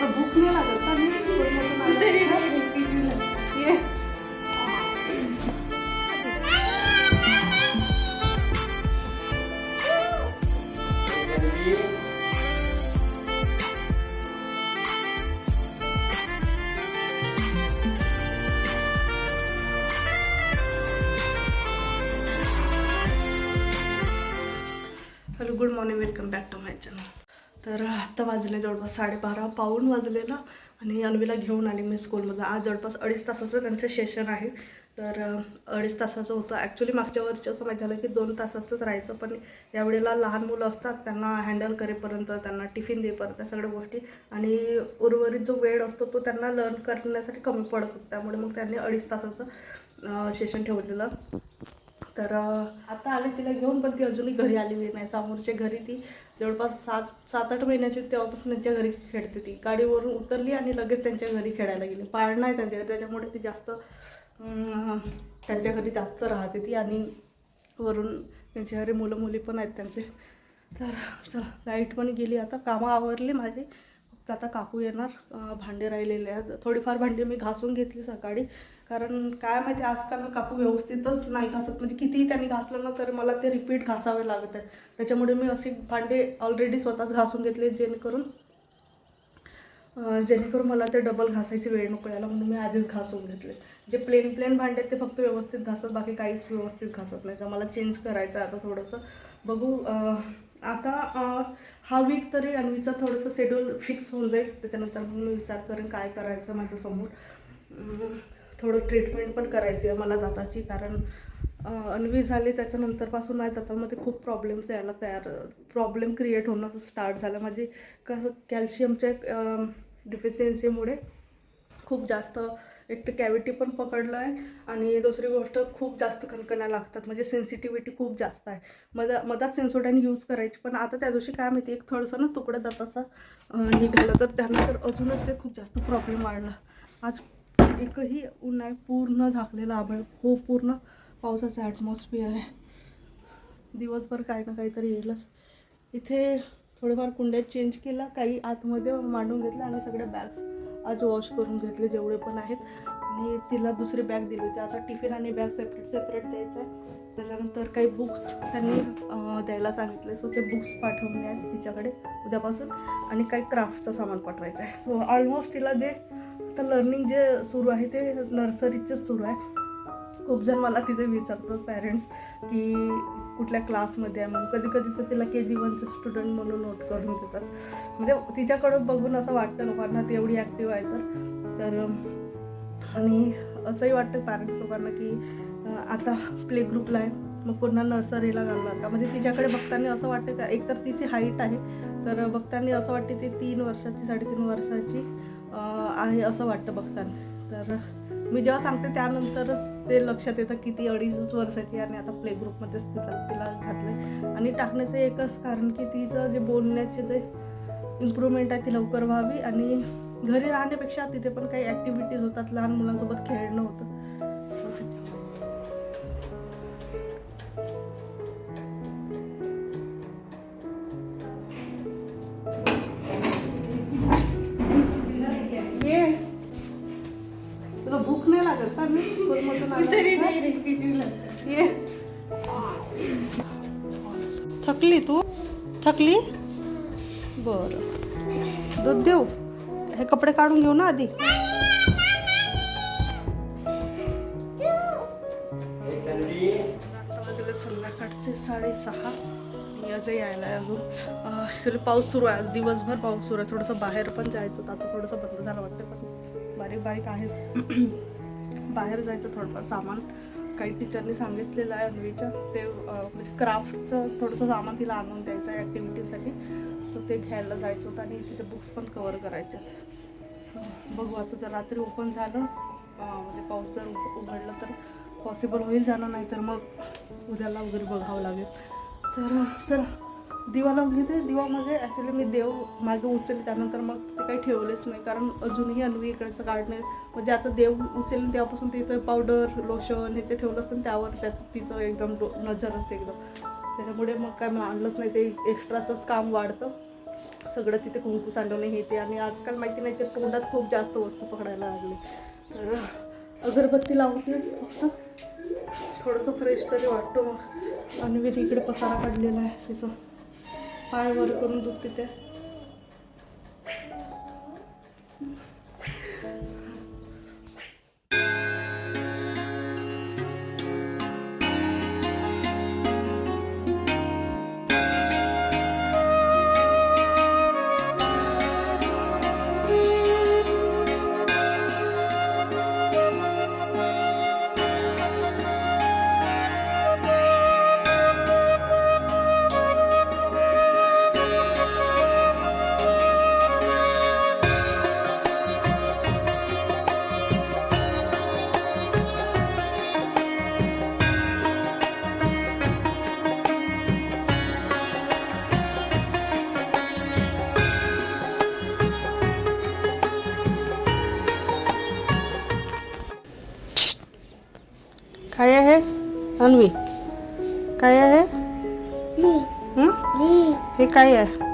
तुला भूक नाही लागत. का good morning welcome back to my channel तर आत्ता वाजले जवळपास साडेबारा पाऊण वाजलेलं आणि अन्वीला घेऊन आले मी स्कूलमधून आज जवळपास अडीच तासाचं त्यांचं सेशन आहे. तर अडीच तासाचं होतं. ॲक्च्युली मागच्या वर्षी असं माहीत झालं की दोन तासाचंच राहायचं पण यावेळेला लहान मुलं असतात त्यांना हँडल करेपर्यंत त्यांना टिफिन देईपर्यंत त्या सगळ्या गोष्टी. आणि उर्वरित जो वेळ असतो तो त्यांना लर्न करण्यासाठी कमी पडत. होता त्यामुळे मग त्यांनी अडीच तासाचं सेशन ठेवलेलं. तर आता आले तिला घेऊन पण ती अजूनही घरी आलेली नाही. समोरच्या घरी ती जवळपास सात सात आठ महिन्याची होती, तेव्हापासून त्यांच्या घरी खेळते ती. गाडीवरून उतरली आणि लगेच त्यांच्या घरी खेळायला गेली. पाळणं आहे त्यांच्या घरी त्याच्यामुळे ती जास्त त्यांच्या घरी जास्त राहते ती आणि वरून त्यांच्या घरी मुलं मुली पण आहेत त्यांचे. तर चला लाइट पण गेली आता. कामं आवरली माझी. फक्त आता काकू येणार भांडे राहिलेले आहेत. थोडीफार भांडी मी घासून घेतली सकाळी. कारण काय माहिती आजकाल काकू व्यवस्थितच नाही घासत. म्हणजे कितीही त्यांनी घासलं ना तरी मला ते रिपीट घासावे लागत आहे त्याच्यामुळे मी अशी भांडे ऑलरेडी स्वतःच घासून घेतले जेणेकरून जेणेकरून मला ते डबल घासायची वेळ नको यायला. म्हणून मी आधीच घासून घेतले जे प्लेन प्लेन भांडे आहेत ते फक्त व्यवस्थित घासतात बाकी काहीच व्यवस्थित घासत नाही तर मला चेंज करायचं आहे आता थोडंसं. बघू आता हा वीक तरी अन्वीचं थोडंसं शेड्यूल फिक्स होऊन जाईल. त्याच्यानंतर मग मी विचार करेन काय करायचं माझ्यासमोर. थोडं ट्रीटमेंट पण करायची आहे मला दाताची. कारण अं, अन्वी झाली त्याच्यानंतरपासून माझ्या दातामध्ये खूप प्रॉब्लेम्स यायला तयार प्रॉब्लेम क्रिएट होणं स्टार्ट झालं. म्हणजे कसं कॅल्शियमच्या डिफिशियन्सीमुळे खूप जास्त एक तर कॅव्हिटी पण पकडलं आहे आणि दुसरी गोष्ट खूप जास्त कणकण्या लागतात. म्हणजे सेन्सिटिव्हिटी खूप जास्त आहे. मधा मधात सेन्सोडाईन यूज करायची. पण आता त्या दिवशी काय माहिती एक थोडंसं ना तुकडा दाताचा अं, निघाला. तर त्यानंतर अजूनच ते खूप जास्त प्रॉब्लेम वाढला. आज एकही ऊन नाही पूर्ण झाकलेलं आभाळ खूप पूर्ण पावसाचं ॲटमॉस्फिअर आहे. दिवसभर काही ना काहीतरी येईलच. इथे थोडेफार कुंड्या चेंज केला काही आतमध्ये मांडून घेतलं आणि सगळे बॅग्स आज वॉश करून घेतले जेवढे पण आहेत. आणि तिला दुसरी बॅग दिली होती. आता टिफिन आणि बॅग सेपरेट सेपरेट द्यायचं आहे त्याच्यानंतर काही बुक्स त्यांनी द्यायला सांगितले. सो ते बुक्स पाठवणे आहेत तिच्याकडे उद्यापासून. आणि काही क्राफ्टचं सामान पाठवायचं आहे सो ऑलमोस्ट तिला जे तर लर्निंग जे सुरू आहे ते नर्सरीचेच सुरू आहे. खूप जण मला तिथे विचारतात पॅरेंट्स की कुठल्या क्लासमध्ये आहे म्हणून. कधी कधी तर तिला के जी वनचं स्टुडंट म्हणून नोट करून देतात. म्हणजे तिच्याकडं बघून असं वाटतं लोकांना ती एवढी ॲक्टिव्ह आहे तर. तर आणि असंही वाटतं पॅरेंट्स लोकांना की आता प्ले ग्रुपला आहे मग पुन्हा नर्सरीला घालणार का? म्हणजे तिच्याकडे बघताना असं वाटतं का? एकतर तिची हाईट आहे तर बघताना असं वाटते ती तीन वर्षाची साडेतीन वर्षाची आहे असं वाटतं बघताना. तर मी जेव्हा सांगते त्यानंतरच ते लक्षात येतं की ती अडीच वर्षाची आणि आता प्ले ग्रुपमध्येच तिला तिला घातलं आणि टाकण्याचं एकच कारण की तिचं जे बोलण्याचे जे इम्प्रूव्हमेंट आहे ती लवकर व्हावी आणि घरी राहण्यापेक्षा तिथे पण काही ॲक्टिव्हिटीज होतात. लहान मुलांसोबत खेळणं होतं. ये। थकली तू? थकली? बर. दूध देऊ? हे कपडे काढून घेऊ ना आधी. संध्याकाळचे साडेसहा. अजय यायला आहे अजून. ॲक्च्युली पाऊस सुरू आहे. आज दिवसभर पाऊस सुरू आहे. थोडंसं बाहेर पण जायचं होतं. आता थोडंसं बंद झालं वाटतं पण बारीक बारीक आहेच बाहेर जायचं थोडंफार सामान. काही टीचरनी सांगितलेलं आहे अन्वीच्या ते म्हणजे क्राफ्टचं थोडंसं सामान तिला आणून द्यायचं आहे ॲक्टिव्हिटीसाठी सो ते घ्यायला जायचं होतं आणि तिचे बुक्स पण कवर करायचे सो बघू आता जर रात्री ओपन झालं म्हणजे पाऊस जर उघडलं तर पॉसिबल होईल जाणं नाही तर मग उद्याला वगैरे बघावं लागेल. तर चला. दिवा लावून घेते दिवा म्हणजे ॲक्च्युली मी देव मागे उचलले त्यानंतर मग ते काही ठेवलेच नाही. कारण अजूनही अन्वी इकडचं काढणे म्हणजे आता देव उचलले तेव्हापासून तिथं पावडर लोशन हे ते ठेवलं असतं आणि त्यावर त्याचं तिचं एकदम डो- नजर असते एकदम. त्याच्यामुळे मग काय मी आणलंच नाही. ते एक्स्ट्राचंच काम वाढतं. सगळं तिथे कुंकू सांडवणे हे ते. आणि आजकाल माहिती नाही ते तोंडात खूप जास्त वस्तू पकडायला लागली. तर अगरबत्ती लावते. फक्त थोडंसं फ्रेश तरी वाटतो मग. आणि मी इकडे पसारा काढलेला आहे. तिचं पाय वर करून दूध पिते अन्वी काय आहे हं? हे काय आहे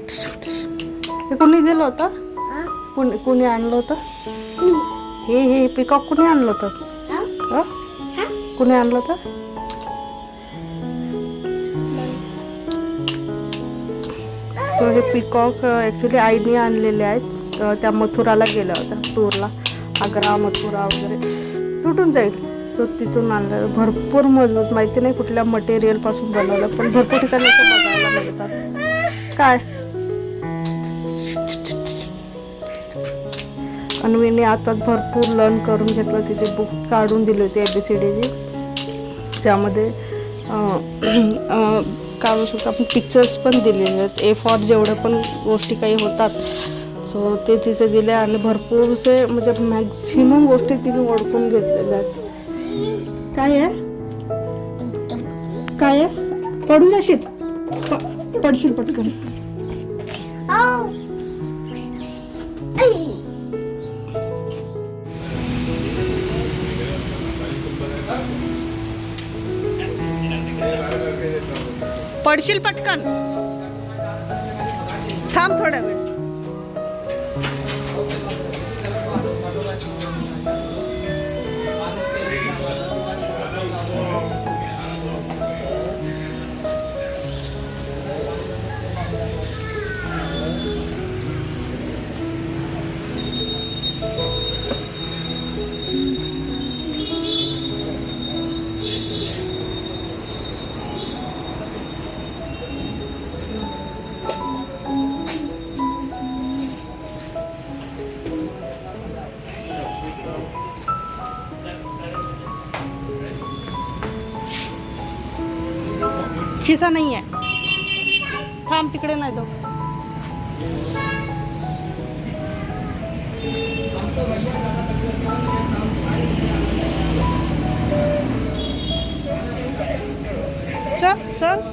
हे कोणी दिलं होतं कोणी कोणी आणलं होतं हे हे पिकॉक कोणी आणलं होतं हं? कोणी आणलं होतं सो हे पिकॉक ॲक्च्युली आईने आणलेले आहेत. त्या मथुराला गेल्या होत्या टूरला आग्रा मथुरा वगैरे. तुटून जाईल. सो तिथून आणलं भरपूर मजबूत. माहिती नाही कुठल्या मटेरियलपासून बनवलं पण भरपूर ठिकाणी बघायला मिळतात. काय? अन्वीने आताच भरपूर लर्न करून घेतलं. तिचे बुक काढून दिली होती ए बी सी डीची ज्यामध्ये काय म्हणू शकतो. आपण पिक्चर्स पण दिलेले आहेत. ए फॉर जेवढ्या पण गोष्टी काही होतात. सो ते तिथे दिले आणि भरपूरसे म्हणजे मॅक्झिमम गोष्टी तिने ओळखून घेतलेल्या आहेत. काय आहे? काय आहे? पडून जाशील पडशील पटकन. Oh. पडशील पटकन. थांब थोडा वेळ. खिसा नाही आहे थांब तिकडे नाही तो चल चल.